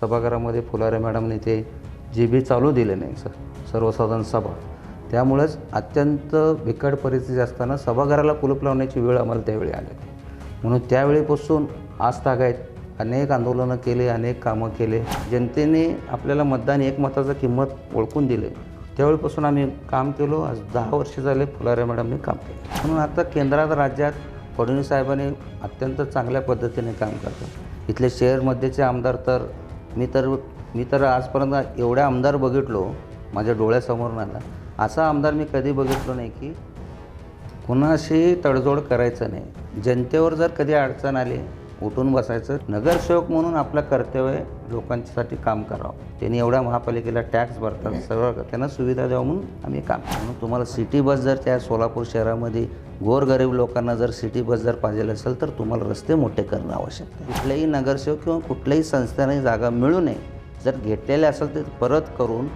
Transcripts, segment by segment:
सभागृहामध्ये फुलारे मॅडमने ते G B चालू दिले नाही स सर्वसाधारण सभा. त्यामुळेच अत्यंत बिकट परिस्थिती असताना सभागृहाला कुलूप लावण्याची वेळ आम्हाला त्यावेळी आली होती. म्हणून त्यावेळीपासून आज तागायत अनेक आंदोलनं केले अनेक कामं केले. जनतेने आपल्याला मतदान एक मताचं किंमत ओळखून दिले. त्यावेळीपासून आम्ही काम केलो. आज दहा वर्ष झाले फुलारे मॅडमने काम केलं. म्हणून आता केंद्रात राज्यात फडणवीस साहेबांनी अत्यंत चांगल्या पद्धतीने काम करतात. इथले शहरमध्येचे आमदार तर मी तर मी तर आजपर्यंत एवढे आमदार बघितलो माझ्या डोळ्यासमोर नाही असा आमदार मी कधी बघितलो नाही की कुणाशी तडजोड करायचं नाही. जनतेवर जर कधी अडचण आली उठून बसायचं. नगरसेवक म्हणून आपलं कर्तव्य लोकांसाठी काम करावं. त्यांनी एवढ्या महापालिकेला टॅक्स भरतात सगळं त्यांना सुविधा द्यावं म्हणून आम्ही काम करतो. म्हणून तुम्हाला सिटी बस जर त्या सोलापूर शहरामध्ये गोरगरीब लोकांना जर सिटी बस जर पाहिजे असेल तर तुम्हाला रस्ते मोठे करणं आवश्यक आहे. कुठल्याही नगरसेवक किंवा कुठल्याही संस्थेने जागा मिळू नये. जर घेतलेले असेल तर परत करून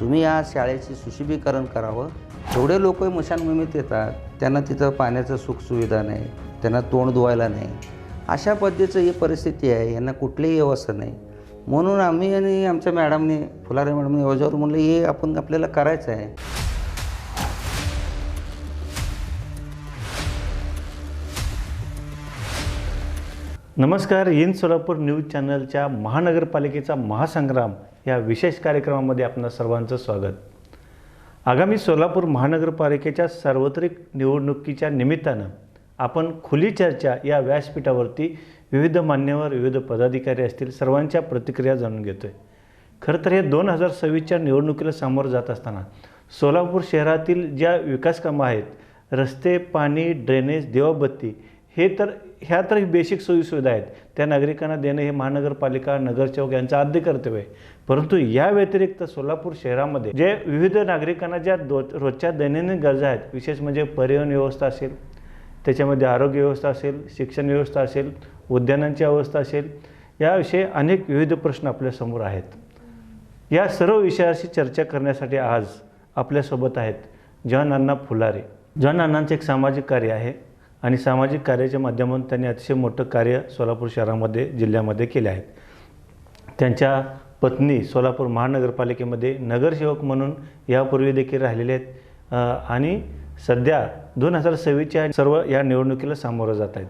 तुम्ही या शाळेचे सुशुभीकरण करावं. जेवढे लोक मशानभूमीत येतात त्यांना तिथं पाण्याचं सुखसुविधा नाही त्यांना तोंड धुवायला नाही अशा पद्धतीचं ही परिस्थिती आहे यांना कुठलीही व्यवस्था नाही. म्हणून आम्ही आणि आमच्या मॅडमने फुलारे मॅडमने योजावर म्हणलं हे आपण आपल्याला करायचं आहे. नमस्कार इन सोलापूर न्यूज चॅनलच्या महानगरपालिकेचा महासंग्राम या विशेष कार्यक्रमामध्ये आपणा सर्वांचं स्वागत. आगामी सोलापूर महानगरपालिकेच्या सार्वत्रिक निवडणुकीच्या निमित्तानं आपण खुली चर्चा या व्यासपीठावरती विविध मान्यवर विविध पदाधिकारी असतील सर्वांच्या प्रतिक्रिया जाणून घेतो आहे खरं तर हे दोन हजार सव्वीसच्या निवडणुकीला सामोरं जात असताना सोलापूर शहरातील ज्या विकास कामं आहेत रस्ते पाणी ड्रेनेज देवाबत्ती हे तर ह्या तर बेसिक सोयीसुविधा आहेत. त्या नागरिकांना देणं हे महानगरपालिका नगरसेवक यांचं आद्य कर्तव्य आहे. परंतु या व्यतिरिक्त सोलापूर शहरामध्ये जे विविध नागरिकांना ज्या दो रोजच्या दैनंदिन गरजा आहेत विशेष म्हणजे परिवहन व्यवस्था असेल त्याच्यामध्ये आरोग्य व्यवस्था असेल शिक्षण व्यवस्था असेल उद्यानांची अवस्था असेल याविषयी अनेक विविध प्रश्न आपल्यासमोर आहेत. या सर्व विषयाशी चर्चा करण्यासाठी आज आपल्यासोबत आहेत जॉन अण्णा फुलारे. जॉन अण्णांचे एक सामाजिक कार्य आहे आणि सामाजिक कार्याच्या माध्यमातून त्यांनी अतिशय मोठं कार्य सोलापूर शहरामध्ये जिल्ह्यामध्ये केले आहेत त्यांच्या पत्नी सोलापूर महानगरपालिकेमध्ये नगरसेवक म्हणून यापूर्वी देखील राहिलेले आहेत. आणि सध्या दोन हजार सव्वीसच्या सर्व या निवडणुकीला सामोरं जात आहेत.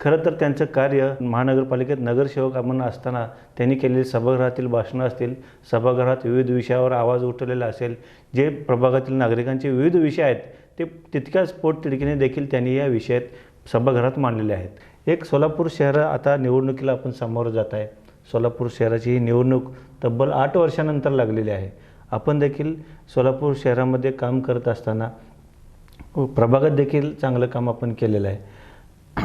खरं तर त्यांचं कार्य महानगरपालिकेत नगरसेवक म्हणून असताना त्यांनी केलेली सभागृहातील भाषणं असतील सभागृहात विविध विषयावर आवाज उठवलेला असेल जे प्रभागातील नागरिकांचे विविध विषय आहेत ते तितक्याच पोटतिडकीने देखील त्यांनी या विषयात सभागृहात मांडलेले आहेत. एक सोलापूर शहर आता निवडणुकीला आपण सामोरं जात आहे. सोलापूर शहराची ही निवडणूक तब्बल आठ वर्षानंतर लागलेली आहे. आपण देखील सोलापूर शहरामध्ये काम करत असताना हो, प्रभागात देखील चांगलं काम आपण केलेलं आहे.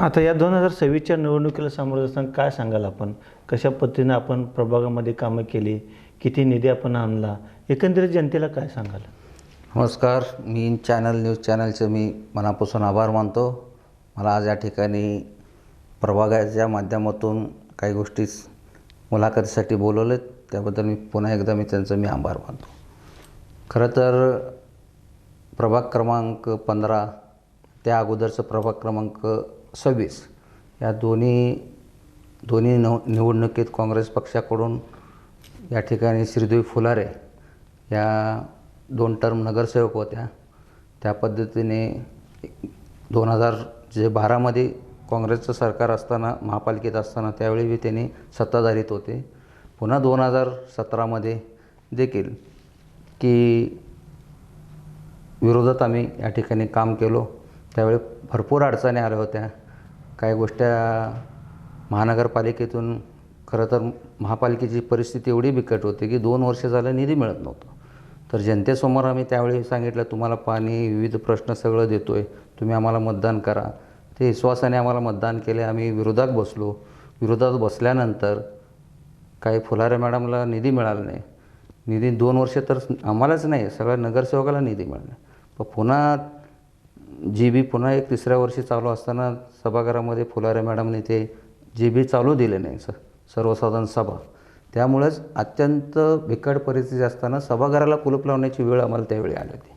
आता या दोन हजार सव्वीसच्या निवडणुकीला सामोरं असताना काय सांगाल आपण? कशा पद्धतीनं आपण प्रभागामध्ये कामं केली? किती निधी आपण आणला? एकंदरीत जनतेला काय सांगाल? नमस्कार. मी चॅनल न्यूज चॅनलचे मी मनापासून आभार मानतो. मला आज या ठिकाणी प्रभागाच्या माध्यमातून काही गोष्टी मुलाखतीसाठी बोलवलेत. त्याबद्दल मी पुन्हा एकदा मी त्यांचं मी आभार मानतो. खरं तर प्रभाग क्रमांक पंधरा त्या अगोदरचं प्रभाग क्रमांक सव्वीस या दोन्ही दोन्ही नव निवडणुकीत काँग्रेस पक्षाकडून या ठिकाणी श्रीदेवी फुलारे या दोन टर्म नगरसेवक होत्या. त्या पद्धतीने दोन हजार जे बारामध्ये काँग्रेसचं सरकार असताना महापालिकेत असताना त्यावेळी बी त्यांनी सत्ताधारीत होते. पुन्हा दोन हजार सतरामध्ये देखील की विरोधात आम्ही या ठिकाणी काम केलो. त्यावेळी भरपूर अडचणी आल्या होत्या. काही गोष्ट्या महानगरपालिकेतून खरं तर महापालिकेची परिस्थिती एवढी बिकट होती की दोन वर्ष झालं निधी मिळत नव्हतं. तर जनतेसमोर आम्ही त्यावेळी सांगितलं तुम्हाला पाणी विविध प्रश्न सगळं देतो आहे तुम्ही आम्हाला मतदान करा. ते विश्वासाने आम्हाला मतदान केले. आम्ही विरोधात बसलो. विरोधात बसल्यानंतर काही फुलारे मॅडमला निधी मिळाला नाही. निधी दोन वर्ष तर आम्हालाच नाही. सगळ्या नगरसेवकाला निधी मिळाला पुन्हा जी बी पुन्हा एक तिसऱ्या वर्षी चालू असताना सभागृहामध्ये फुलारे मॅडमने ते जी बी चालू दिले नाही स सर्वसाधारण सभा. त्यामुळेच अत्यंत बिकट परिस्थिती असताना सभागृहाला कुलूप लावण्याची वेळ आम्हाला त्यावेळी आली होती.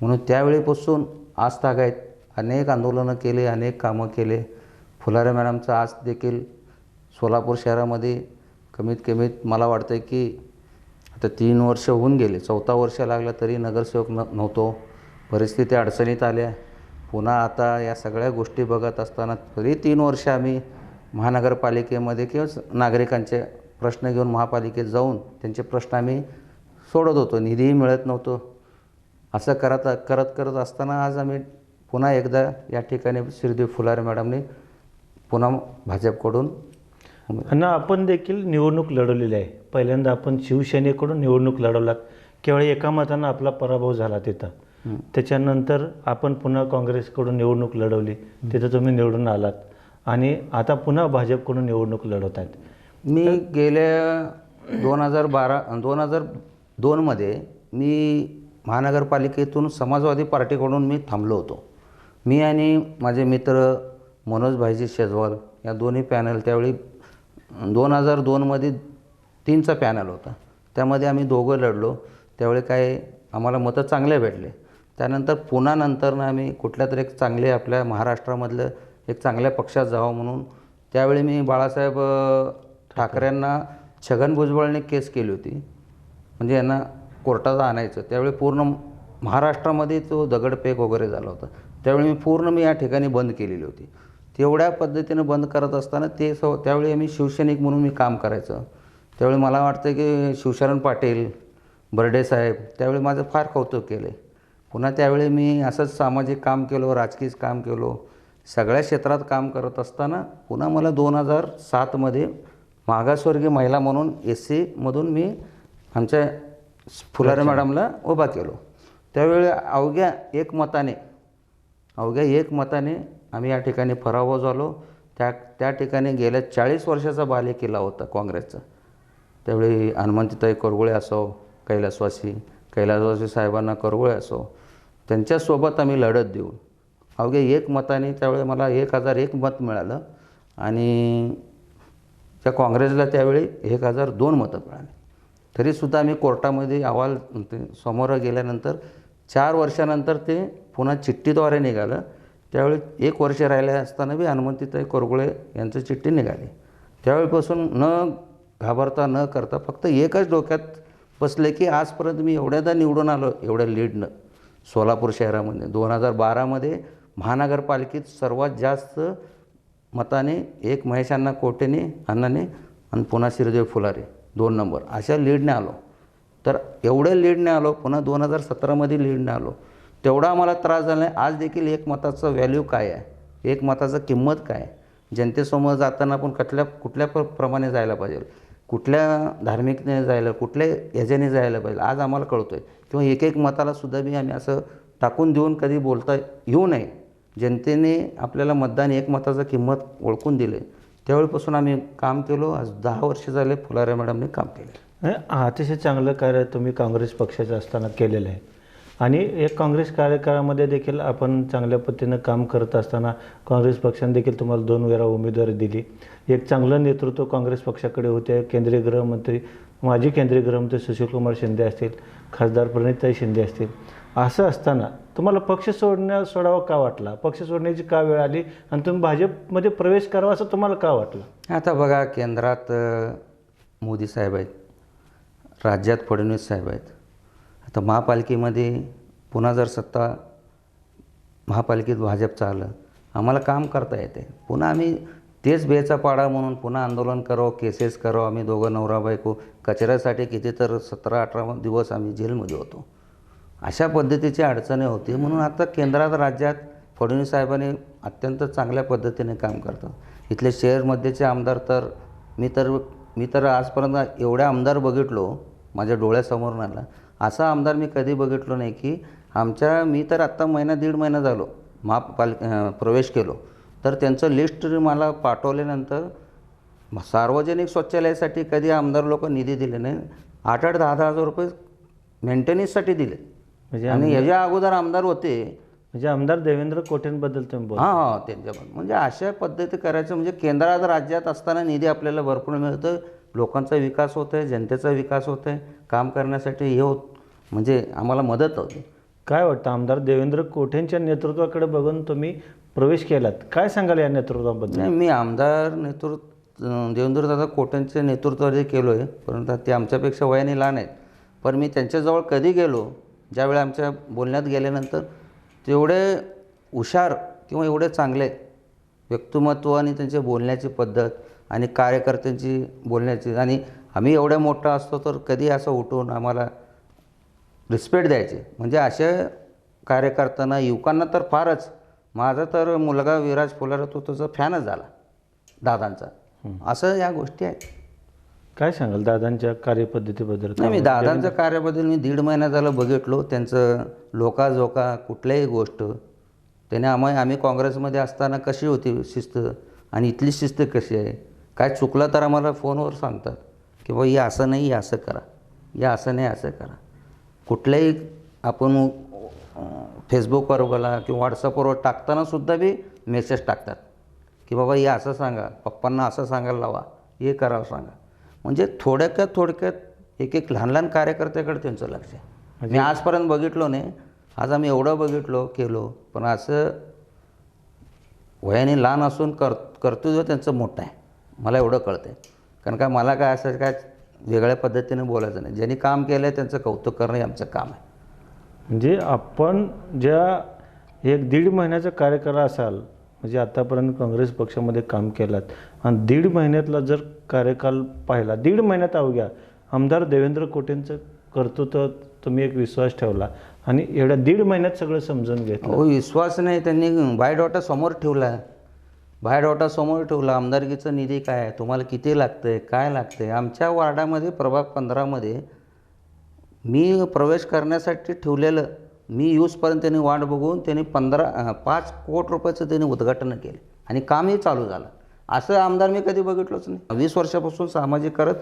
म्हणून त्यावेळीपासून आज तागायत अनेक आंदोलनं केले अनेक कामं केले. फुलारे मॅडमचं आज देखील सोलापूर शहरामध्ये कमीत कमीत मला वाटतं की आता तीन वर्ष होऊन गेले. चौथा वर्ष लागला तरी नगरसेवक न नव्हतो. परिस्थिती अडचणीत आल्या. पुन्हा आता या सगळ्या गोष्टी बघत असताना तरी तीन वर्ष आम्ही महानगरपालिकेमध्ये किंवा नागरिकांचे प्रश्न घेऊन महापालिकेत जाऊन त्यांचे प्रश्न आम्ही सोडत होतो. निधीही मिळत नव्हतो. असं करत करत करत असताना आज आम्ही पुन्हा एकदा या ठिकाणी श्रीदेव फुलारे मॅडमने पुन्हा भाजपकडून ना आपण देखील निवडणूक लढवलेली आहे. पहिल्यांदा आपण शिवसेनेकडून निवडणूक लढवलात. केवळ एका मतानं आपला पराभव झाला तिथं. त्याच्यानंतर आपण पुन्हा काँग्रेसकडून निवडणूक लढवली. तिथं तुम्ही निवडून आलात. आणि आता पुन्हा भाजपकडून निवडणूक लढवत आहेत. मी गेल्या दोन हजार बारा दोन हजार दोनमध्ये मी महानगरपालिकेतून समाजवादी पार्टीकडून मी थांबलो होतो. मी आणि माझे मित्र मनोज भाईजी शेजवाल या दोन्ही पॅनल त्यावेळी दोन हजार दोनमध्ये तीनचा पॅनल होता. त्यामध्ये आम्ही दोघं लढलो. त्यावेळी काय आम्हाला मतं चांगले भेटले. त्यानंतर पुन्हा नंतरनं आम्ही कुठल्या तरी एक चांगले आपल्या महाराष्ट्रामधलं एक चांगल्या पक्षात जावं म्हणून त्यावेळी मी बाळासाहेब अ, ठाकरेंना छगन भुजबळने केस केली होती. म्हणजे यांना कोर्टात आणायचं. त्यावेळी पूर्ण महाराष्ट्रामध्ये तो दगडफेक वगैरे झाला होता. त्यावेळी मी पूर्ण मी या ठिकाणी बंद केलेली होती. तेवढ्या पद्धतीनं बंद करत असताना ते स त्यावेळी आम्ही शिवसैनिक म्हणून मी काम करायचं. त्यावेळी मला वाटतं की शिवशरण पाटील बर्डे साहेब त्यावेळी माझं फार कौतुक केलं पुन्हा त्यावेळी मी असंच सामाजिक काम केलो राजकीय काम केलो सगळ्या क्षेत्रात काम करत असताना पुन्हा मला दोन हजार सातमध्ये मागासवर्गीय महिला म्हणून एस सीमधून मी आमच्या फुलारे मॅडमला उभा केलो. त्यावेळी अवघ्या एक मताने अवघ्या एक मताने आम्ही या ठिकाणी पराभव झालो. त्या त्या ठिकाणी गेल्या चाळीस वर्षाचा बालेकिल्ला होता काँग्रेसचा. त्यावेळी हनुमंतीताई करगुळे असो कैलासवासी कैलासवासी साहेबांना करगुळे असो त्यांच्यासोबत आम्ही लढत देऊ अवघ्या एक मताने त्यावेळी मला एक हजार एक मत मिळालं आणि त्या काँग्रेसला त्यावेळी एक हजार दोन मतं मिळाली. तरीसुद्धा आम्ही कोर्टामध्ये अहवाल ते समोर गेल्यानंतर चार वर्षानंतर ते पुन्हा चिठ्ठीद्वारे निघालं. त्यावेळी एक वर्ष राहिले असताना बी हनुमंतीताई कोरगुळे यांचं चिठ्ठी निघाली. त्यावेळीपासून न घाबरता न करता फक्त एकच डोक्यात बसले की आजपर्यंत मी एवढ्यादा निवडून आलो एवढ्या लीडनं. सोलापूर शहरामध्ये. दोन हजार बारामध्ये महानगरपालिकेत सर्वात जास्त मताने एक महेश अण्णा कोटेने अण्णाने आणि पुन्हा शिरदेव फुलारे दोन नंबर. अशा लीडने आलो. तर एवढ्या लीडने आलो पुन्हा दोन हजार सतरामध्ये लीडने आलो. तेवढा आम्हाला त्रास झाला नाही. आज देखील एक मताचं व्हॅल्यू काय आहे? एक मताचं किंमत काय आहे? जनतेसमोर जाताना आपण कुठल्या कुठल्या प्र प्रमाणे जायला पाहिजे? कुठल्या धार्मिकने जायला कुठल्या ह्याच्याने जायला पाहिजे? आज आम्हाला कळतो आहे किंवा एक एक मताला सुद्धा बी आम्ही असं टाकून देऊन कधी बोलता येऊ नये. जनतेने आपल्याला मतदान एक मताचं किंमत ओळखून दिले. त्यावेळीपासून आम्ही काम केलो. आज दहा वर्ष झाले फुलारे मॅडमने काम केले. अतिशय चांगलं कार्य तुम्ही काँग्रेस पक्षाचं असताना केलेलं आहे. आणि एक काँग्रेस कार्यकाळामध्ये देखील आपण चांगल्या पद्धतीनं काम करत असताना काँग्रेस पक्षाने देखील तुम्हाला दोन वेळा उमेदवारी दिली. एक चांगलं नेतृत्व काँग्रेस पक्षाकडे होते. केंद्रीय गृहमंत्री माजी केंद्रीय गृहमंत्री सुशीलकुमार शिंदे असतील. खासदार प्रणिताई शिंदे असतील. असं असताना तुम्हाला पक्ष सोडण्या सोडावा का वाटला? पक्ष सोडण्याची का वेळ आली? आणि तुम्ही भाजपमध्ये प्रवेश करावा असं तुम्हाला का वाटलं? आता बघा केंद्रात मोदी साहेब आहेत. राज्यात फडणवीस साहेब आहेत. आता महापालिकेमध्ये पुन्हा जर सत्ता महापालिकेत भाजपचं आलं आम्हाला काम करता येते. पुन्हा आम्ही तेच बेचा पाडा म्हणून पुन्हा आंदोलन करावं केसेस करावं आम्ही दोघं नवरा बायको कचऱ्यासाठी किती तर सतरा अठरा दिवस आम्ही जेलमध्ये होतो. अशा पद्धतीची अडचणी होती. म्हणून आता केंद्रात राज्यात फडणवीस साहेबांनी अत्यंत चांगल्या पद्धतीने काम करतात. इथले शहरमध्येचे आमदार तर मी तर मी तर आजपर्यंत एवढ्या आमदार बघितलो माझ्या डोळ्यासमोर आला. असा आमदार मी कधी बघितलो नाही की आमच्या मी तर आत्ता महिना दीड महिना झालो महापाल प्रवेश केलो. तर त्यांचं लिस्ट मला पाठवल्यानंतर सार्वजनिक शौचालयासाठी कधी आमदार लोक निधी दिले नाही. आठ आठ दहा दहा हजार रुपये मेंटेनन्ससाठी दिले. म्हणजे आणि याच्या अगोदर आमदार होते. म्हणजे आमदार देवेंद्र कोटेंबद्दल तुम्ही बोल हां हां त्यांच्याबद्दल म्हणजे अशा पद्धती करायचं म्हणजे केंद्रात राज्यात असताना निधी आपल्याला भरपूर मिळतं लोकांचा विकास होत आहे जनतेचा विकास होत आहे काम करण्यासाठी हे होत म्हणजे आम्हाला मदत होते. काय वाटतं आमदार देवेंद्र कोठेंच्या नेतृत्वाकडे बघून तुम्ही प्रवेश केलात. काय सांगाल या नेतृत्वाबद्दल? नाही मी आमदार नेतृत्व अं, कोटनचे नेतृत्व जे केलो आहे परंतु ते आमच्यापेक्षा वयाने लहान आहेत. पण मी त्यांच्याजवळ कधी गेलो ज्यावेळी आमच्या बोलण्यात गेल्यानंतर तेवढे हुशार किंवा एवढे चांगले व्यक्तिमत्व आणि त्यांची बोलण्याची पद्धत आणि कार्यकर्त्यांची बोलण्याची आणि आम्ही एवढ्या मोठा असतो तर कधी असं उठून आम्हाला रिस्पेक्ट द्यायचे. म्हणजे अशा कार्यकर्त्यांना युवकांना तर फारच माझा तर मुलगा विराज फुलारा तो त्याचा फॅनच झाला दादांचा. असं या गोष्टी आहेत. काय सांगाल दादांच्या कार्यपद्धतीबद्दल नाही मी दादांच्या कार्याबद्दल मी दीड महिना झालं बघितलो त्यांचं लोकाजोका कुठल्याही गोष्ट त्याने आम्हा आम्ही काँग्रेसमध्ये असताना कशी होती शिस्त आणि इथली शिस्त कशी आहे काय चुकलं तर आम्हाला फोनवर सांगतात की बाबा हे असं नाही हे असं करा हे असं नाही असं करा. कुठल्याही आपण फेसबुकवर बोला किंवा व्हॉट्सअपवर टाकताना सुद्धा बी मेसेज टाकतात. की बाबा हे असं सांगा. पप्पांना असं सांगायला लावा. हे करावं सांगा. म्हणजे थोड्यात थोडक्यात एक एक लहान लहान कार्यकर्त्याकडे त्यांचं लक्ष आहे. मी आजपर्यंत बघितलो नाही. आज आम्ही एवढं बघितलो केलो. पण असं वयाने लहान असून कर कर्तृत्व त्यांचं मोठं आहे. मला एवढं कळतं आहे कारण का मला काय असं काय वेगळ्या पद्धतीने बोलायचं नाही. ज्यांनी काम केलं आहे त्यांचं कौतुक करणं हे आमचं काम आहे. म्हणजे आपण ज्या एक दीड महिन्याचा कार्यकाळ असाल म्हणजे आतापर्यंत काँग्रेस पक्षामध्ये काम केलात आणि दीड महिन्यातला जर कार्यकाल पाहिला दीड महिन्यात अवघ्या आमदार देवेंद्र कोटेंचं कर्तृत्व तुम्ही एक विश्वास ठेवला आणि एवढ्या दीड महिन्यात सगळं समजून घेतलं. हो विश्वास नाही त्यांनी बायोडॉटा समोर ठेवला. बायोडॉटा समोर ठेवला आमदारकीचा निधी काय आहे तुम्हाला किती लागतं आहे काय लागतं आहे आमच्या वार्डामध्ये प्रभाग पंधरामध्ये मी प्रवेश करण्यासाठी ठेवलेलं मी यूजपर्यंत त्यांनी वाट बघून त्यांनी पंधरा पाच कोट रुपयाचं त्यांनी उद्घाटन केलं. आणि कामही चालू झालं. असं आमदार मी कधी बघितलंच नाही. वीस वर्षापासून सामाजिक करत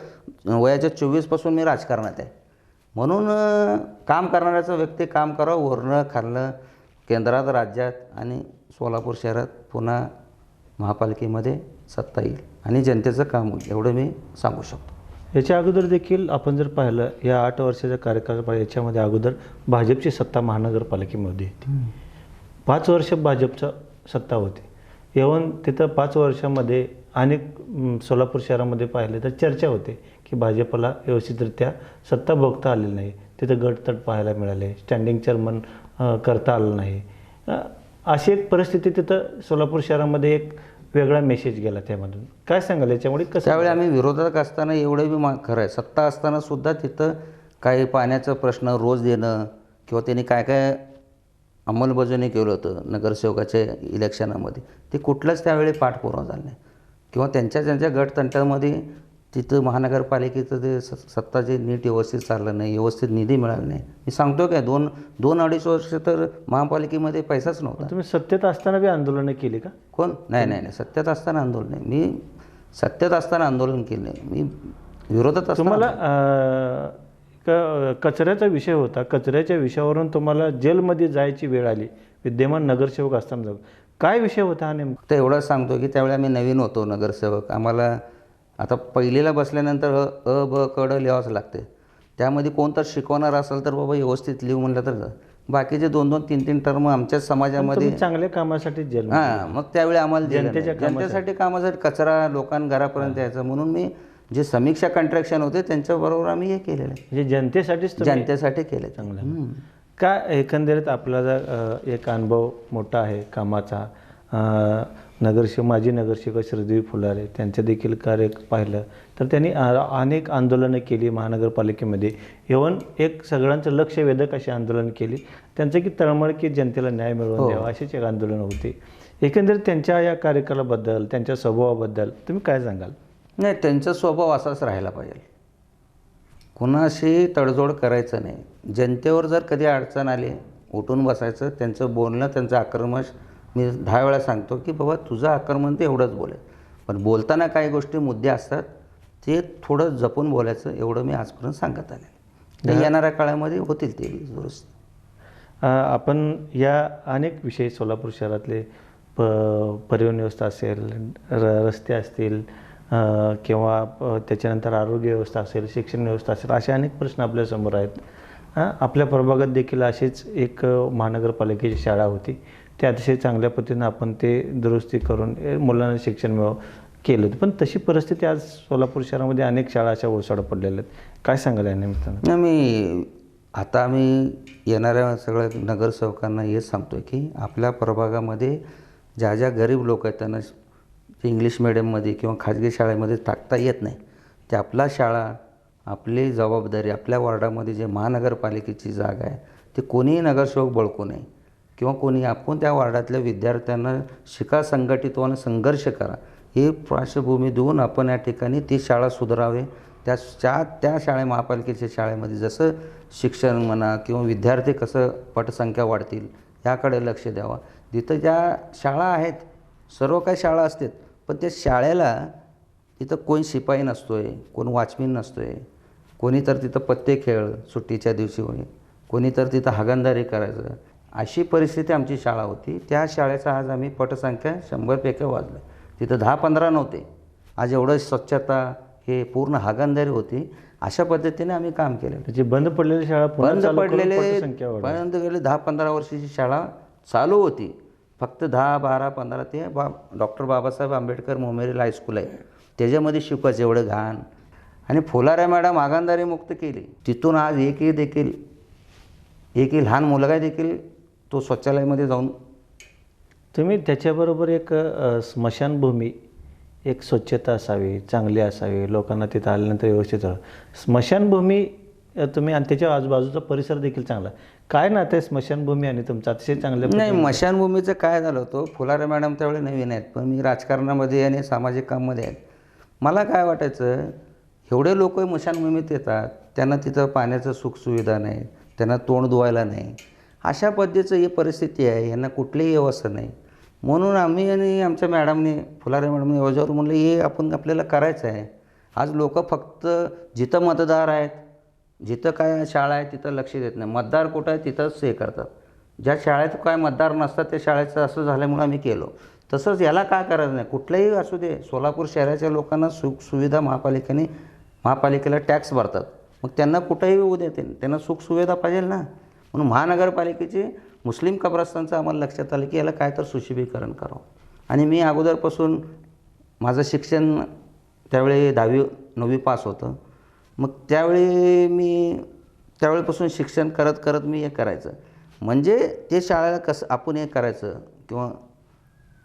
वयाच्या चोवीसपासून मी राजकारणात आहे. म्हणून काम करणाऱ्याचं व्यक्ती काम करावं वरणं खाल्लं केंद्रात राज्यात आणि सोलापूर शहरात पुन्हा महापालिकेमध्ये सत्ता येईल. आणि जनतेचं काम होईल एवढं मी सांगू शकतो. याच्या अगोदर देखील आपण जर पाहिलं या आठ वर्षाच्या कार्यकाळ याच्यामध्ये अगोदर भाजपची सत्ता महानगरपालिकेमध्ये होती. पाच वर्ष भाजपचं सत्ता होती. येऊन तिथं पाच वर्षामध्ये अनेक सोलापूर शहरामध्ये पाहिले तर चर्चा होते की भाजपला व्यवस्थितरित्या सत्ता भोगता आलेली नाही. तिथं गटतट पाहायला मिळाले स्टँडिंग चेअरमन करता आलं नाही. अशी एक परिस्थिती तिथं सोलापूर शहरामध्ये एक वेगळा मेसेज गेला त्यामधून. काय सांगाल? याच्यामुळे कसं त्यावेळी आम्ही विरोधक असताना एवढं बी मा खरं आहे. सत्ता असताना सुद्धा तिथं काही पाण्याचा प्रश्न रोज देणं किंवा त्यांनी काय काय अंमलबजावणी केलं होतं नगरसेवकाच्या इलेक्शनामध्ये ते कुठलंच त्यावेळी पाठपुरावा झाला नाही. किंवा त्यांच्या त्यांच्या गटतंट्यामध्ये तिथं महानगरपालिकेचं ते स सत्ता जे नीट व्यवस्थित चाललं नाही व्यवस्थित निधी मिळाला नाही. मी सांगतो काय दोन दोन अडीच वर्ष तर महापालिकेमध्ये पैसाच नव्हता. तुम्ही सत्तेत असताना बी आंदोलनं केली का? कोण? नाही नाही नाही. सत्तेत असताना आंदोलन नाही. मी सत्तेत असताना आंदोलन केलं नाही. मी विरोधात तुम्हाला क कचऱ्याचा विषय होता. कचऱ्याच्या विषयावरून तुम्हाला जेलमध्ये जायची वेळ आली. विद्यमान नगरसेवक असताना जाऊ काय विषय होता हा नेमका? फक्त एवढंच सांगतो की त्यावेळी आम्ही नवीन होतो नगरसेवक. आम्हाला आता पहिलीला बसल्यानंतर अ अ ब क ड लिहावंच लागते त्यामध्ये कोण तर शिकवणार असेल तर बाबा व्यवस्थित लिहू म्हणलं तर बाकीचे दोन दोन तीन तीन टर्म आमच्याच समाजामध्ये चांगल्या कामासाठी जेल हां मग त्यावेळी आम्हाला. जनतेच्या जनतेसाठी कामासाठी कचरा लोकां घरापर्यंत यायचा. म्हणून मी जे समीक्षा कॉन्ट्रॅक्शन होते त्यांच्याबरोबर आम्ही हे केलेलं आहे. म्हणजे जनतेसाठीच जनतेसाठी केले चांगलं. काय एकंदरीत आपल्याला अ, एक अनुभव मोठा आहे कामाचा नगरसेवक माजी नगरसेवक श्रीदेवी फुलारे त्यांचं देखील कार्य पाहिलं. तर त्यांनी अनेक आंदोलनं केली महानगरपालिकेमध्ये. येऊन एक सगळ्यांचं लक्ष वेधक अशी आंदोलन केली. त्यांचं की तळमळ की जनतेला न्याय मिळवून द्यावा अशीच एक आंदोलन होती. एकंदरीत त्यांच्या या कार्यकालाबद्दल त्यांच्या स्वभावाबद्दल तुम्ही काय सांगाल? नाही त्यांचा स्वभाव असाच राहायला पाहिजे. कुणाशी तडजोड करायचं नाही. जनतेवर जर कधी अडचण आली उठून बसायचं त्यांचं बोलणं त्यांचं आक्रमण मी दहा वेळा सांगतो की बाबा तुझं आक्रमण ते एवढंच बोलेल. पण बोलताना काही गोष्टी मुद्दे असतात ते थोडं जपून बोलायचं एवढं मी आजपर्यंत सांगत आले तर येणाऱ्या काळामध्ये होतील ते दुरुस्त. आपण या अनेक विषय सोलापूर शहरातले प परिवहन व्यवस्था असेल र रस्ते असतील किंवा त्याच्यानंतर आरोग्य व्यवस्था असेल शिक्षण व्यवस्था असेल असे अनेक प्रश्न आपल्यासमोर आहेत. आपल्या प्रभागात देखील अशीच एक महानगरपालिकेची शाळा होती. ते अतिशय चांगल्या पद्धतीनं आपण ते दुरुस्ती करून मुलांना शिक्षण मिळव केलं होतं पण तशी परिस्थिती आज सोलापूर शहरामध्ये अनेक शाळा अशा ओसाड पडलेल्या आहेत. काय सांगाल या निमित्तानं? मी आता आम्ही येणाऱ्या सगळ्या नगरसेवकांना हेच सांगतो आहे की आपल्या प्रभागामध्ये ज्या ज्या गरीब लोक आहेत त्यांना इंग्लिश मिडियममध्ये किंवा खाजगी शाळेमध्ये टाकता येत नाही ते आपला शाळा आपली जबाबदारी आपल्या वॉर्डामध्ये जे महानगरपालिकेची जागा आहे ते कोणीही नगरसेवक बळकू नये. किंवा कोणी आपण त्या वार्डातल्या विद्यार्थ्यांना शिका संघटित व्हावं संघर्ष करा ही पार्श्वभूमी देऊन आपण या ठिकाणी ती शाळा सुधारावे. त्या शा त्या शाळे महापालिकेच्या शाळेमध्ये जसं शिक्षण म्हणा किंवा विद्यार्थी कसं पटसंख्या वाढतील याकडे लक्ष द्यावा. तिथं ज्या शाळा आहेत सर्व काही शाळा असतात पण त्या शाळेला तिथं कोण शिपाई नसतो आहे कोण वॉचमॅन नसतो आहे कोणी तर तिथं पत्ते खेळ सुट्टीच्या दिवशी होय कोणी तर तिथं हागणदारी करायचं अशी परिस्थिती आमची शाळा होती. त्या शाळेचा आज आम्ही पटसंख्या शंभरपैकी वाजलं तिथं दहा पंधरा नव्हते. आज एवढं स्वच्छता हे पूर्ण हागंदारी होती. अशा पद्धतीने आम्ही काम केलं. त्याची बंद पडलेली शाळा बंद पडलेले. बंद गेले दहा पंधरा वर्षाची शाळा चालू होती. फक्त दहा बारा पंधरा ते बा doctor Babasaheb Ambedkar memorial high school आहे. त्याच्यामध्ये शिकवायचं एवढं घाण. आणि फुलाऱ्या मॅडम आगांदारी मुक्त केली. तिथून आज एकही देखील एकही लहान मुलगा देखील तो स्वच्छालयामध्ये जाऊन तुम्ही त्याच्याबरोबर एक अ, स्मशानभूमी एक स्वच्छता असावी चांगली असावी लोकांना तिथं आल्यानंतर व्यवस्थित राहावं. स्मशानभूमी अ, तुम्ही आणि त्याच्या आजूबाजूचा परिसर देखील चांगला. काय ना ते स्मशानभूमी आणि तुमचं? अतिशय चांगल्या नाही मशानभूमीचं काय झालं होतं? फुलारे मॅडम त्यावेळी नवीन आहेत पण मी राजकारणामध्ये आणि सामाजिक काममध्ये आहेत. मला काय वाटायचं एवढे लोक मशानभूमीत येतात त्यांना तिथं पाण्याचं सुखसुविधा नाही त्यांना तोंड धुवायला नाही अशा पद्धतीचं ही परिस्थिती आहे यांना कुठलीही व्यवस्था नाही. म्हणून आम्ही आणि आमच्या मॅडमने फुलारे मॅडमने योजावर म्हणलं हे आपण आपल्याला करायचं आहे. आज लोक फक्त जिथं मतदार आहेत जिथं काय शाळा आहे तिथं लक्ष देत नाही. मतदार कुठं आहे तिथंच हे करतात. ज्या शाळेत काय मतदार नसतात त्या शाळेचं असं झाल्यामुळं आम्ही केलो. तसंच याला काय करायचं नाही. कुठलंही असू दे सोलापूर शहराच्या लोकांना सुख सुविधा महापालिकेने महापालिकेला टॅक्स भरतात. मग त्यांना कुठंही येऊ देते त्यांना सुखसुविधा पाहिजे ना. म्हणून महानगरपालिकेचे मुस्लिम कब्रस्तानचं आम्हाला लक्षात आलं की याला काय तर सुशोभीकरण करावं. आणि मी अगोदरपासून माझं शिक्षण त्यावेळी दहावी नववी पास होतं. मग त्यावेळी मी त्यावेळेपासून शिक्षण करत करत मी हे करायचं. म्हणजे ते शाळेला कसं आपण हे करायचं किंवा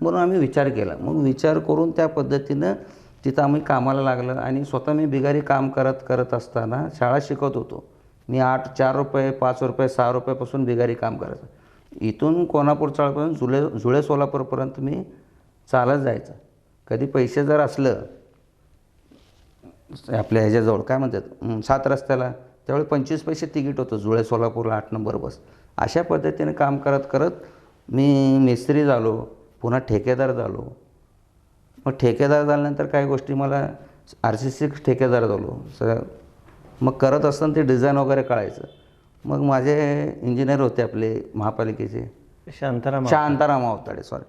म्हणून आम्ही विचार केला. मग विचार करून त्या पद्धतीनं तिथं आम्ही कामाला लागलं आणि स्वतः मी बिगारी काम करत करत असताना शाळा शिकवत होतो. मी आठ चार रुपये पाच रुपये सहा रुपयापासून बिगारी काम करायचं इथून कोल्हापूर चाळपर्यंत जुळे जुळे सोलापूरपर्यंत मी चालत जायचं. कधी पैसे जर असलं आपल्या ह्याच्याजवळ काय म्हणतात सात रस्त्याला त्यावेळी पंचवीस पैसे तिकीट होतं जुळे सोलापूरला आठ नंबर बस. अशा पद्धतीने काम करत करत मी मिस्त्री झालो पुन्हा ठेकेदार झालो. मग ठेकेदार झाल्यानंतर काही गोष्टी मला आर सी सी ठेकेदार झालो. स मग करत असताना ते डिझाईन वगैरे कळायचं मग माझे इंजिनियर होते आपले महापालिकेचे. शांताराम शांताराम अवताडे सॉरी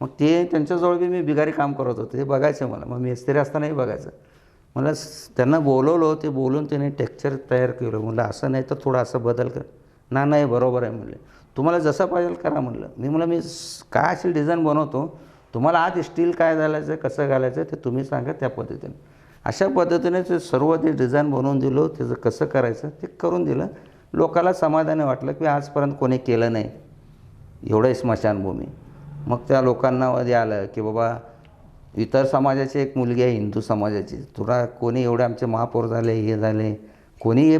मग ते त्यांच्याजवळ बी मी बिगारी काम करत होतो. ते बघायचं मला. मग मिस्त्री असतानाही बघायचं. मला त्यांना बोलवलं ते बोलून त्याने टेक्चर तयार केलं. म्हणलं असं नाही तर थोडं असं बदल कर. ना नाही बरोबर आहे म्हणले. तुम्हाला जसं पाहिजे करा म्हणलं. मी म्हणलं मी काय असेल डिझाईन बनवतो? तुम्हाला आत स्टील काय घालायचं कसं घालायचं ते तुम्ही सांगा त्या पद्धतीने. अशा पद्धतीने ते सर्व ते डिझाईन बनवून दिलं त्याचं कसं करायचं ते करून दिलं. लोकाला समाधान वाटलं की आजपर्यंत कोणी केलं नाही. एवढं स्मशानभूमी. मग त्या लोकांना मध्ये आलं की बाबा इतर समाजाची एक मुलगी आहे हिंदू समाजाची. तुला कोणी एवढे आमचे महापौर झाले हे झाले कोणी हे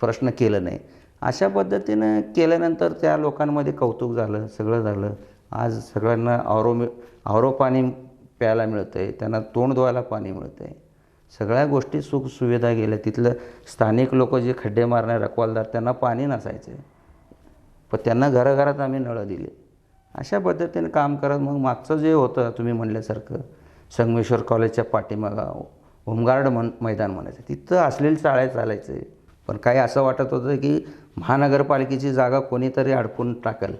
प्रश्न केलं नाही. अशा पद्धतीनं केल्यानंतर त्या लोकांमध्ये कौतुक झालं सगळं झालं. आज सगळ्यांना आरो मिळ आरो पाणी प्यायला मिळतं आहे त्यांना तोंड धुवायला पाणी मिळतं आहे सगळ्या गोष्टी सुखसुविधा गेल्या. तिथलं स्थानिक लोक जे खड्डे मारणारे रखवालदार त्यांना पाणी नसायचे. पण त्यांना घराघरात आम्ही नळं दिले. अशा पद्धतीने काम करत मग मागचं जे होतं तुम्ही म्हणल्यासारखं संगमेश्वर कॉलेजच्या पाठीमागा होमगार्ड म्हण मैदान म्हणायचं. तिथं असलेली चाळ्या चालायचे. पण काही असं वाटत होतं की महानगरपालिकेची जागा कोणीतरी अडकून टाकेल.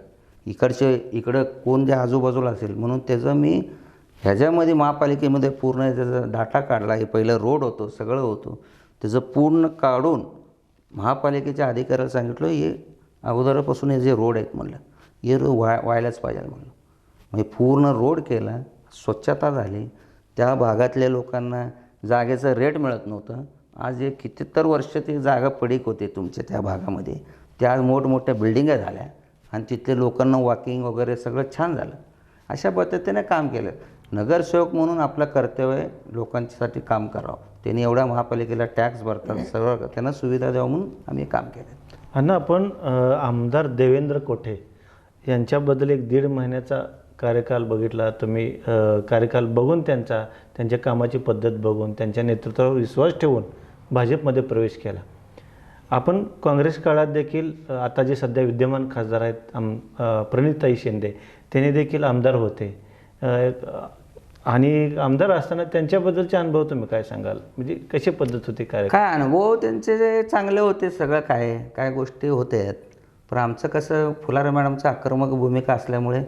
इकडचे इकडं कोण जे आजूबाजूला असेल म्हणून त्याचं मी ह्याच्यामध्ये महापालिकेमध्ये पूर्ण त्याचा डाटा काढला हे पहिलं रोड होतो सगळं होतं त्याचं पूर्ण काढून महापालिकेच्या अधिकाऱ्याला सांगितलं हे अगोदरपासून हे जे रोड आहेत म्हणलं हे रोड व्हाय व्हायलाच पाहिजे म्हणलं. म्हणजे पूर्ण रोड केला स्वच्छता झाली त्या भागातल्या लोकांना जागेचं रेट मिळत नव्हतं. आज एक कितीतर वर्ष ती जागा पडीक होते तुमच्या त्या भागामध्ये. त्या आज मोठमोठ्या बिल्डिंगा झाल्या आणि तिथले लोकांना वॉकिंग वगैरे सगळं छान झालं. अशा पद्धतीने काम केलं. नगरसेवक म्हणून आपलं कर्तव्य आहे लोकांसाठी काम करावं. त्यांनी एवढ्या महापालिकेला टॅक्स भरतात सर्व त्यांना सुविधा द्यावं म्हणून आम्ही काम केलं. अण्णा आपण आमदार देवेंद्र कोठे यांच्याबद्दल एक दीड महिन्याचा कार्यकाल बघितला. तुम्ही कार्यकाल बघून त्यांचा त्यांच्या कामाची पद्धत बघून त्यांच्या नेतृत्वावर विश्वास ठेवून भाजपमध्ये प्रवेश केला. आपण काँग्रेस काळात देखील आता जे सध्या विद्यमान खासदार आहेत आम प्रणिताई शिंदे त्यांनी देखील आमदार होते. आणि आमदार असताना त्यांच्याबद्दलचे अनुभव तुम्ही काय सांगाल? म्हणजे कशी पद्धत होती काय काय अनुभव त्यांचे जे चांगले होते सगळं काय काय गोष्टी होते आहेत. पण आमचं कसं फुलारा मॅडमचं आक्रमक भूमिका असल्यामुळे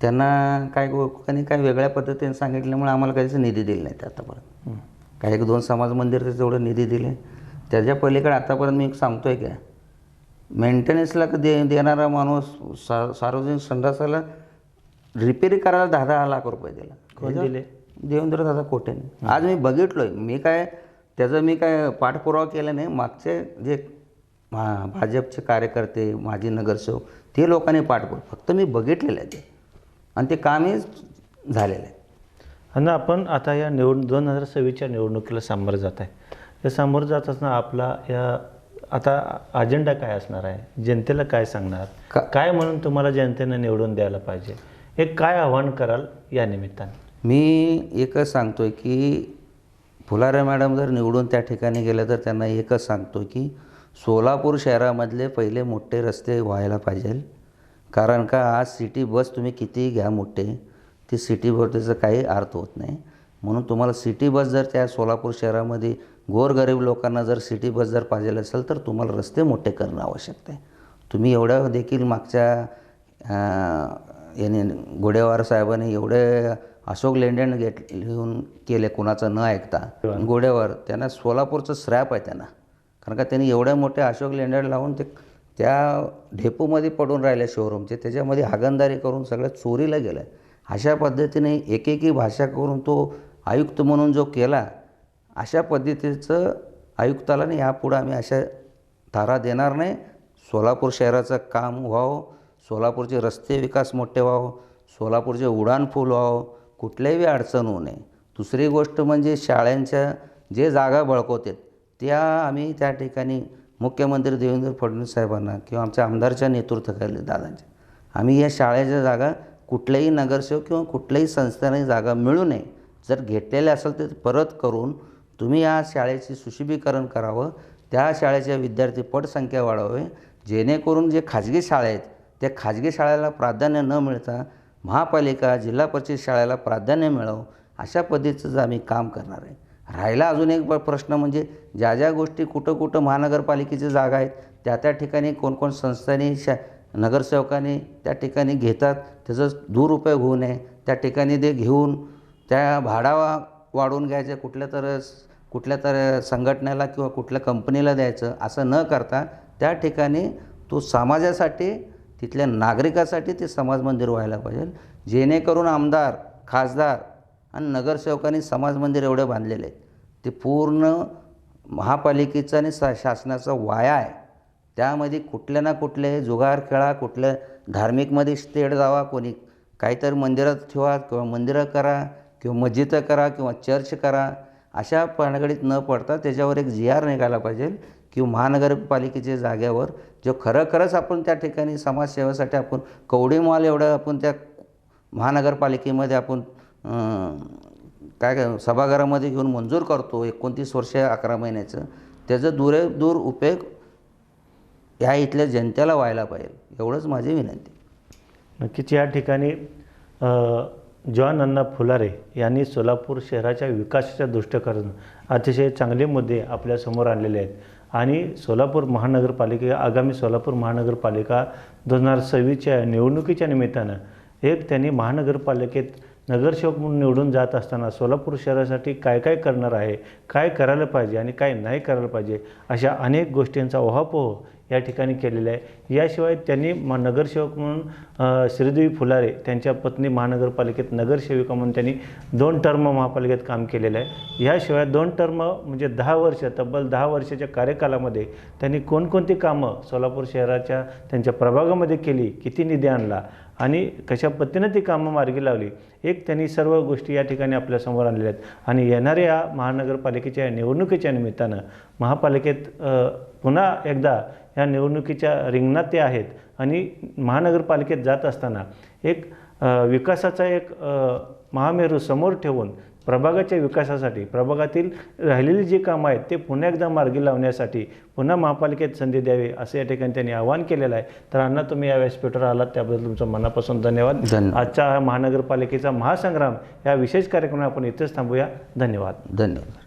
त्यांना काय लोकांनी काय वेगळ्या पद्धतीने सांगितल्यामुळे आम्हाला काहीच निधी दिला नाही ते आतापर्यंत काही एक दोन समाज मंदिर तेवढं निधी दिले. त्याच्या पलीकडे आतापर्यंत मी एक सांगतोय काय मेंटेनन्सला दे देणारा माणूस सा सार्वजनिक संडासाला रिपेरी करायला दहा दहा लाख रुपये दिला. दिले? देवेंद्र दादा कोटेने आज मी बघितलोय. मी काय त्याचं मी काय पाठपुरावा केला नाही. मागचे जे भा भाजपचे कार्यकर्ते माजी नगरसेवक ते लोकांनी पाठपुरावा फक्त मी बघितलेलं आहे ते. आणि ते कामही झालेलं आहे. आणि आपण आता या निवड दोन हजार सव्वीसच्या निवडणुकीला सामोरं जात आहे. या सामोरं जात असताना आपला या आता अजेंडा काय असणार आहे? जनतेला काय सांगणार? का- काय म्हणून तुम्हाला जनतेनं निवडून द्यायला पाहिजे? हे काय आव्हान कराल या निमित्ताने? मी एकच सांगतोय की फुलारे मॅडम जर निवडून त्या ठिकाणी गेल्या तर त्यांना एकच सांगतो की सोलापूर शहरामधले पहिले मोठे रस्ते व्हायला पाहिजे. कारण का आज सिटी बस तुम्ही कितीही घ्या मोठे ती सिटी बसचा काही अर्थ होत नाही. म्हणून तुम्हाला सिटी बस जर त्या सोलापूर शहरामध्ये गोरगरीब लोकांना जर सिटी बस जर पाहिजे असेल तर तुम्हाला रस्ते मोठे करणं आवश्यक आहे. तुम्ही एवढ्या देखील मागच्या याने गोडेवार साहेबांनी एवढे अशोक लेंडेन घेत लिहून केले कोणाचं न ऐकता. गोडेवार त्यांना सोलापूरचं स्रॅप आहे त्यांना. कारण का त्यांनी एवढ्या मोठे अशोक लेंडेन लावून ते त्या ढेपूमध्ये पडून राहिले शोरूमचे त्याच्यामध्ये हागणदारी करून सगळं चोरीला गेलं अशा पद्धतीने एकेकी भाषा करून तो आयुक्त म्हणून जो केला अशा पद्धतीचं आयुक्ताला नाही यापुढं आम्ही अशा तारा देणार नाही. सोलापूर शहराचं काम व्हावं. सोलापूरचे रस्ते विकास मोठे व्हावं सोलापूरचे उडाणपूल व्हावं कुठल्याही अडचण होऊ नये. दुसरी गोष्ट म्हणजे शाळांच्या जे जागा बळकवतात त्या आम्ही त्या ठिकाणी मुख्यमंत्री देवेंद्र फडणवीस साहेबांना किंवा आमच्या आमदारच्या नेतृत्वाखाली दादांच्या आम्ही या शाळेच्या जागा कुठल्याही नगरसेवक किंवा कुठल्याही संस्थेने जागा मिळू नये. जर घेतलेल्या असेल तर परत करून तुम्ही या शाळेचे सुशुभीकरण करावं त्या शाळेच्या विद्यार्थी पटसंख्या वाढवावे जेणेकरून जे खाजगी शाळा आहेत त्या खाजगी शाळेला प्राधान्य न मिळता महापालिका जिल्हा परिषद शाळेला प्राधान्य मिळावं अशा पद्धतीचं आम्ही काम करणार आहे. राहिला अजून एक प्रश्न म्हणजे ज्या ज्या गोष्टी कुठं कुठं महानगरपालिकेची जागा आहेत त्या त्या ठिकाणी कोणकोण संस्थांनी शा नगरसेवकांनी त्या ठिकाणी घेतात त्याचा दुरुपयोग होऊ नये त्या ठिकाणी ते घेऊन त्या भाडावा वाढवून घ्यायचं कुठल्या तर कुठल्या तर संघटनेला किंवा कुठल्या कंपनीला द्यायचं असं न करता त्या ठिकाणी तो समाजासाठी तिथल्या नागरिकासाठी ते समाज मंदिर व्हायला पाहिजे. जेणेकरून आमदार खासदार आणि नगरसेवकांनी समाज मंदिर एवढे बांधलेले आहेत. ते पूर्ण महापालिकेचा आणि सा शासनाचा वाया आहे. त्यामध्ये कुठल्या ना कुठले जुगार खेळा कुठल्या धार्मिकमध्ये स्टेड जावा कोणी काहीतरी मंदिरात ठेवा किंवा मंदिरं करा किंवा मस्जिदं करा किंवा चर्च करा अशा पानगडीत न पडता त्याच्यावर एक जी आर निघायला पाहिजे किंवा महानगरपालिकेच्या जाग्यावर जो खरंखरंच आपण त्या ठिकाणी समाजसेवेसाठी आपण कवडीमाल एवढं आपण त्या महानगरपालिकेमध्ये आपण काय काय सभागृहामध्ये घेऊन मंजूर करतो एकोणतीस वर्ष अकरा महिन्याचं त्याचं दुरे दूर उपयोग ह्या इथल्या जनतेला व्हायला पाहिजे एवढंच माझी विनंती. नक्कीच या ठिकाणी जॉन अण्णा फुलारे यांनी सोलापूर शहराच्या विकासाच्या दृष्टीकरून अतिशय चांगले मुद्दे आपल्यासमोर आणलेले आहेत. आणि सोलापूर महानगरपालिके आगामी सोलापूर महानगरपालिका दोन हजार सव्वीसच्या निवडणुकीच्या निमित्तानं एक त्यांनी महानगरपालिकेत नगरसेवक म्हणून निवडून जात असताना सोलापूर शहरासाठी काय काय करणार आहे काय करायला पाहिजे आणि काय नाही करायला पाहिजे अशा अनेक गोष्टींचा ओहापोह या ठिकाणी केलेलं आहे. याशिवाय त्यांनी म नगरसेवक म्हणून श्रीदेवी फुलारे त्यांच्या पत्नी महानगरपालिकेत नगरसेविका म्हणून त्यांनी दोन टर्म महापालिकेत काम केलेलं आहे. याशिवाय दोन टर्म म्हणजे दहा वर्ष तब्बल दहा वर्षाच्या कार्यकालामध्ये त्यांनी कोणकोणती कामं सोलापूर शहराच्या त्यांच्या प्रभागामध्ये केली किती निधी आणला आणि कशा पद्धतीनं ती कामं मार्गी लावली एक त्यांनी सर्व गोष्टी या ठिकाणी आपल्यासमोर आणलेल्या आहेत. आणि येणाऱ्या या महानगरपालिकेच्या निवडणुकीच्या निमित्तानं महापालिकेत पुन्हा एकदा या निवडणुकीच्या रिंगणात ते आहेत. आणि महानगरपालिकेत जात असताना एक विकासाचा एक महामेरू समोर ठेवून प्रभागाच्या विकासासाठी प्रभागातील राहिलेली जी कामं आहेत ते पुन्हा एकदा मार्गी लावण्यासाठी पुन्हा महापालिकेत संधी द्यावी असं या ठिकाणी त्यांनी आवाहन केलेलं आहे. तर अण्णा तुम्ही या व्यासपीठावर आलात त्याबद्दल तुमचं मनापासून धन्यवाद. हा महानगरपालिकेचा महासंग्राम या विशेष कार्यक्रमात आपण इथेच थांबूया. धन्यवाद. धन्यवाद.